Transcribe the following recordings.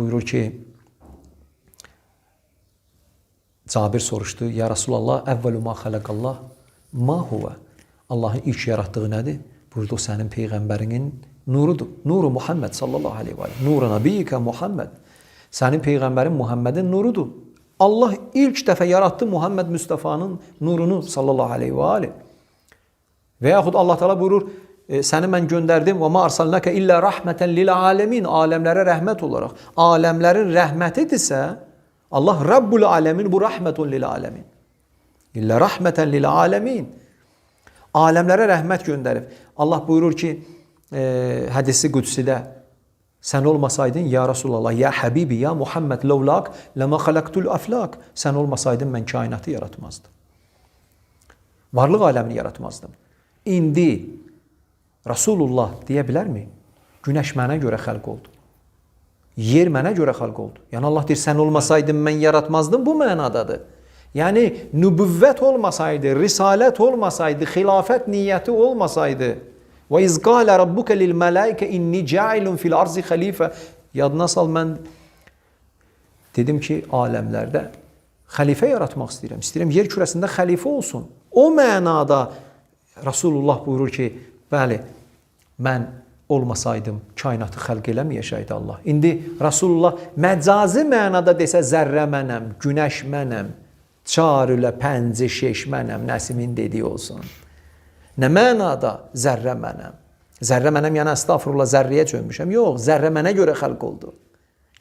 buyurur ki, Cabir soruşdu, Ya Rasulallah, əvvəlu ma xələqallah, ma huvə? Allahın ilk yaratdığı nədir? Buyurdu, sənin Peyğəmbərinin nurudur. Nuru Muhammed sallallahu aleyhi və aleyhi. Nuru Nabiyyikə Muhammed. Sənin Peyğəmbərin Muhammedin nurudur. Allah ilk dəfə yaratdı Muhammed Müstəfanın nurunu sallallahu aleyhi və aleyhi. Və yaxud Allah Teala buyurur, e, səni mən göndərdim və ma arsalnaka illə rahmeten lil alamin, aləmlərə rəhmət olaraq. Aləmlərin rəhmətidirsə, Allah Rabbul alemin bu rahmetun lil alemin. İlla rahmeten lil alemin. Aləmlərə rəhmət göndərib. Allah buyurur ki, e, hədisi qudsidə sən olmasaydın ya Resulallah, ya Habibi, ya Muhammed lovlak lama xalaqtul aflak. Sən olmasaydın mən kainatı yaratmazdım. Varlıq aləmini yaratmazdım. İndi Rasulullah deyə bilərmi? Günəş mənə görə xəlq oldu. Yer mənə görə xalq oldu. Yəni Allah deyir, sən olmasaydın mən yaratmazdım. Bu mənadadır. Yəni nübüvvət olmasaydı, risalət olmasaydı, xilafət niyyəti olmasaydı və iz qala rabbuka lil malaika inni ja'ilun fil arzi xalifa yadına sal mən dedim ki, aləmlərdə xəlifə yaratmaq istəyirəm. İstəyirəm yer kürəsində xəlifə olsun. O mənada Rasulullah buyurur ki, bəli, mən olmasaydım kainatı xəlq eləməyəcəkdi Allah. İndi Rasulullah məcazi mənada desə zərrə mənəm, günəş mənəm, çar ilə pənci şeş mənəm, Nəsimin dediyi olsun. Nə mənada zərrə mənəm? Zərrə mənəm, yəni əstəğfurullah zərriyə çönmüşəm. Yox, zərrə mənə görə xəlq oldu.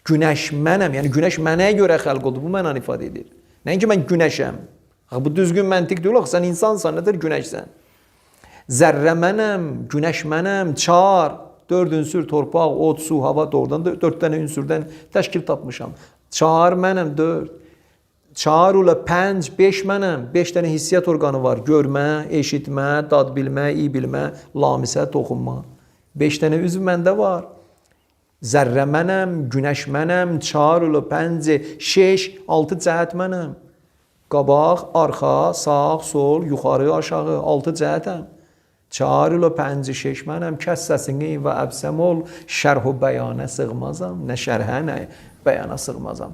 Günəş mənəm, yəni günəş mənə görə xəlq oldu. Bu mənanı ifadə edir. Nəinki mən günəşəm. Axı bu düzgün məntiq deyil, axı sən insansan, nədir günəşsən? Zərrə mənəm, günəş mənəm, çar, dörd ünsür, torpaq, od, su, hava doğrudan da dörd dənə ünsürdən təşkil tapmışam. Çar mənəm, dörd. Çar ula pənc, beş mənəm. Beş dənə hissiyyat orqanı var. Görmə, eşitmə, dad bilmə, iyi bilmə, lamisə, toxunma. Beş dənə üzv məndə var. Zərrə mənəm, günəş mənəm, çar ula pənc, şeş, altı cəhət mənəm. Qabaq, arxa, sağ, sol, yuxarı, aşağı, altı cəhətəm. Çar ilə pənci şeş mənəm, kəs səsini və əbsəm ol, şərh və bəyana sığmazam, nə şərhə, nə bəyana sığmazam.